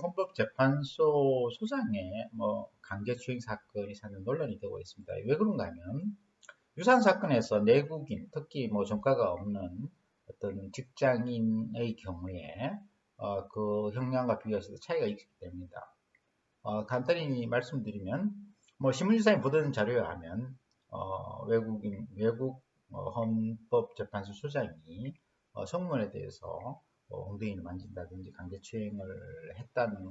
헌법재판소 소장의 뭐 강제추행 사건이 상당히 논란이 되고 있습니다. 왜 그런가 하면 유산 사건에서 내국인 특히 뭐 전과가 없는 어떤 직장인의 경우에 어, 그 형량과 비교해서 차이가 있기 때문이다. 어, 간단히 말씀드리면 뭐 신문지사에 보도된 자료에 하면 어, 외국인 외국 어, 헌법재판소 소장이 어, 성문에 대해서 뭐 엉덩이를 만진다든지 강제추행을 했다는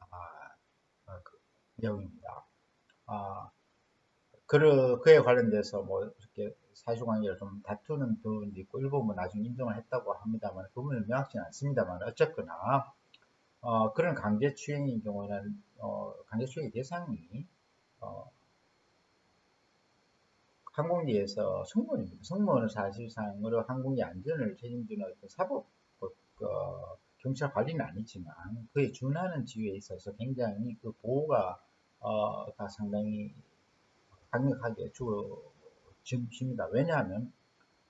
어, 그 내용입니다. 아, 그, 그에 관련돼서 뭐 이렇게 사실관계를 좀 다투는 부분도 있고 일부분 나중에 인정을 했다고 합니다만 그 부분은 명확치는 않습니다만 어쨌거나 어, 그런 강제추행인 경우에는 어, 강제추행 대상이 어, 항공기에서 승무원입니다. 승무원은 사실상으로 항공기 안전을 책임지는 어떤 사법 어, 경찰 관리는 아니지만 그에 준하는 지위에 있어서 굉장히 그 보호가 어, 다 상당히 강력하게 주어집니다. 왜냐하면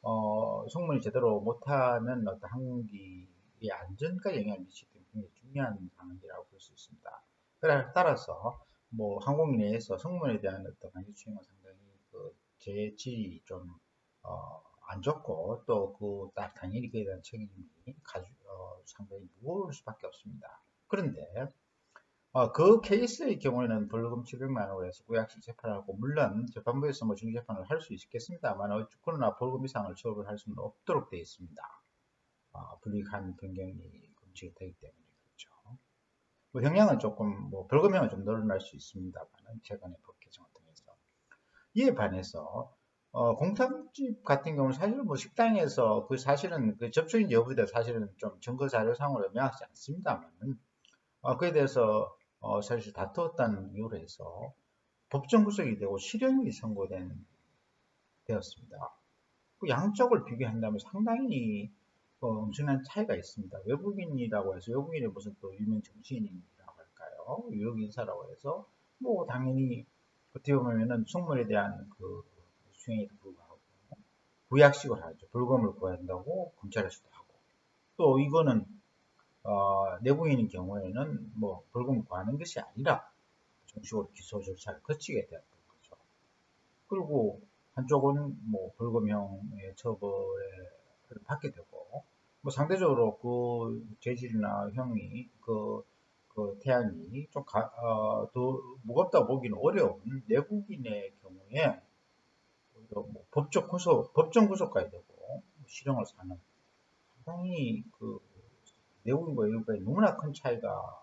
어, 승무원이 제대로 못하면 어떤 항공기의 안전까지 영향을 미치기 때문에 굉장히 중요한 상황이라고 볼 수 있습니다. 따라서 뭐 항공 내에서 승무원에 대한 어떤 강제 추행은 상당히 그 재질이 좀 어, 안 좋고 또그딱 당연히 그에 대한 책임이 어, 상당히 무거울 수밖에 없습니다. 그런데 어, 그 케이스의 경우에는 벌금 700만 원을 해서 구약식 재판을 하고 물론 재판부에서 뭐 중재판을 할 수 있겠습니다만 어쨌거나 벌금 이상을 처벌 할 수는 없도록 되어 있습니다. 어, 불이익한 변경이 금지가 되기 때문에 그렇죠. 뭐 형량은 조금 뭐 벌금형은 좀 늘어날 수 있습니다만 최근에 법 개정을 통해서 이에 반해서 어, 공탁집 같은 경우는 사실 뭐 식당에서 그 사실은 그 접촉인 여부에 사실은 좀 증거 자료상으로 명확하지 않습니다만 어, 그에 대해서 어, 사실 다투었다는 이유로 해서 법정 구속이 되고 실형이 선고된 되었습니다. 그 양쪽을 비교한다면 상당히 어, 엄청난 차이가 있습니다. 외국인이라고 해서 외국인이 무슨 또 유명 정치인이라고 할까요? 유력 인사라고 해서 뭐 당연히 어떻게 보면은 숙물에 대한 그 수행에도 불구하고 부약식을 하죠. 불금을 구한다고 검찰에서도 하고 또 이거는 어, 내부인인 경우에는 뭐 벌금 구하는 것이 아니라 정식으로 기소 절차를 거치게 되었던 거죠. 그리고 한쪽은 뭐 벌금형의 처벌을 받게 되고 뭐 상대적으로 그 재질이나 형이 그, 그 태양이 좀더 어, 무겁다 보기는 어려운 내국인의 경우에 뭐 법적 구속, 법정 구속까지 되고 뭐 실형을 사는 상당히 그 내국인과 외국인과의 너무나 큰 차이가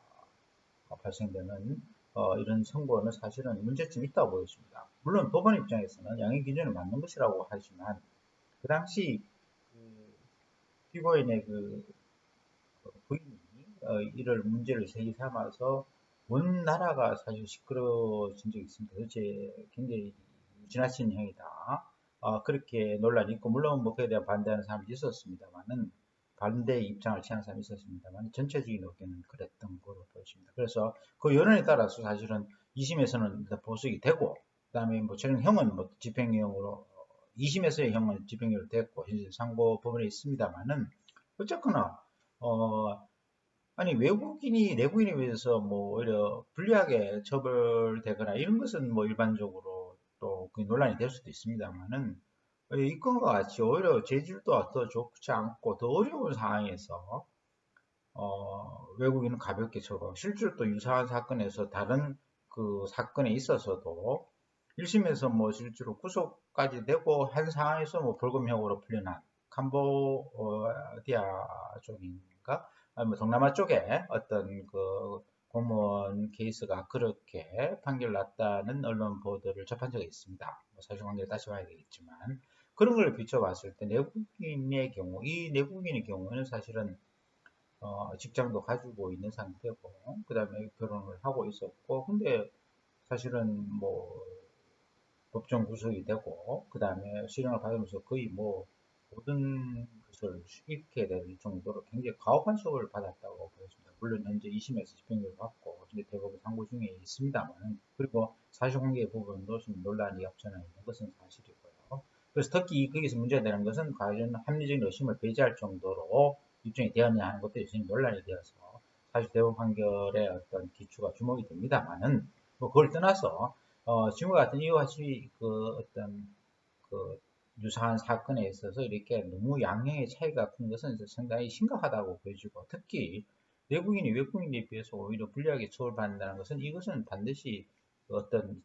발생되는 어, 이런 선고는 사실은 문제점이 있다고 보여집니다. 물론 법원 입장에서는 양형 기준을 맞는 것이라고 하지만 그 당시 그 피고인의 그, 그 부인이 어, 이를 문제를 제기 삼아서 온 나라가 사실 시끄러워진 적이 있습니다. 도대체 굉장히 지나친 행위다. 어, 그렇게 논란이 있고 물론 뭐 그에 대한 반대하는 사람도 있었습니다만은 반대 입장을 취하는 사람이 있었습니다만 전체적인 의견은 그랬던 걸로 보여집니다. 그래서 그 여론에 따라서 사실은 2심에서는 보석이 되고 그 다음에 뭐 최근 형은 뭐 집행유형으로 2심에서의 형은 집행유형으로 됐고 현재 상고 법원에 있습니다만은 어쨌거나 어 아니 외국인이 내국인에 비해서 뭐 오히려 불리하게 처벌되거나 이런 것은 뭐 일반적으로 또 논란이 될 수도 있습니다만은 이 건과 같이 오히려 재질도 더 좋지 않고 더 어려운 상황에서 어, 외국인은 가볍게 처벌 실제로 또 유사한 사건에서 다른 그 사건에 있어서도 1심에서 뭐 실제로 구속까지 되고 한 상황에서 뭐 벌금형으로 풀려난 캄보디아 쪽인가? 아니 뭐 동남아 쪽에 어떤 그 공무원 케이스가 그렇게 판결 났다는 언론 보도를 접한 적이 있습니다. 뭐 사실관계를 다시 봐야 되겠지만 그런 걸 비춰봤을 때 내국인의 경우, 이 내국인의 경우는 사실은 어, 직장도 가지고 있는 상태고, 그 다음에 결혼을 하고 있었고, 근데 사실은 뭐 법정 구속이 되고, 그 다음에 실형을 받으면서 거의 뭐 모든 것을 잃게 될 정도로 굉장히 가혹한 처벌을 받았다고 보였습니다. 물론 현재 2심에서 집행유예를 받고 현재 대법원 상고 중에 있습니다만 그리고 사실관계 부분도 좀 논란이 없잖아 있는 것은 사실이고요. 그래서 특히 거기서 문제가 되는 것은 과연 합리적인 의심을 배제할 정도로 입증이 되었냐 하는 것도 요즘 논란이 되어서 사실 대법 판결의 어떤 기초가 주목이 됩니다만은 뭐 그걸 떠나서 어, 지금과 같은 이와 같이 그 어떤 그 유사한 사건에 있어서 이렇게 너무 양형의 차이가 큰 것은 상당히 심각하다고 보여지고 특히 내국인이 외국인에 비해서 오히려 불리하게 처벌받는다는 것은 이것은 반드시 어떤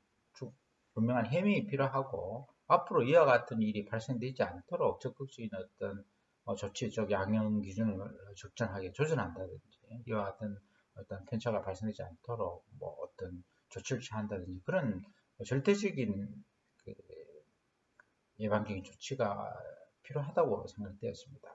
분명한 해명이 필요하고 앞으로 이와 같은 일이 발생되지 않도록 적극적인 어떤 어, 조치적 양형 기준을 적절하게 조정한다든지 이와 같은 어떤 편차가 발생되지 않도록 뭐 어떤 조치를 취한다든지 그런 절대적인 그 예방적인 조치가 필요하다고 생각되었습니다.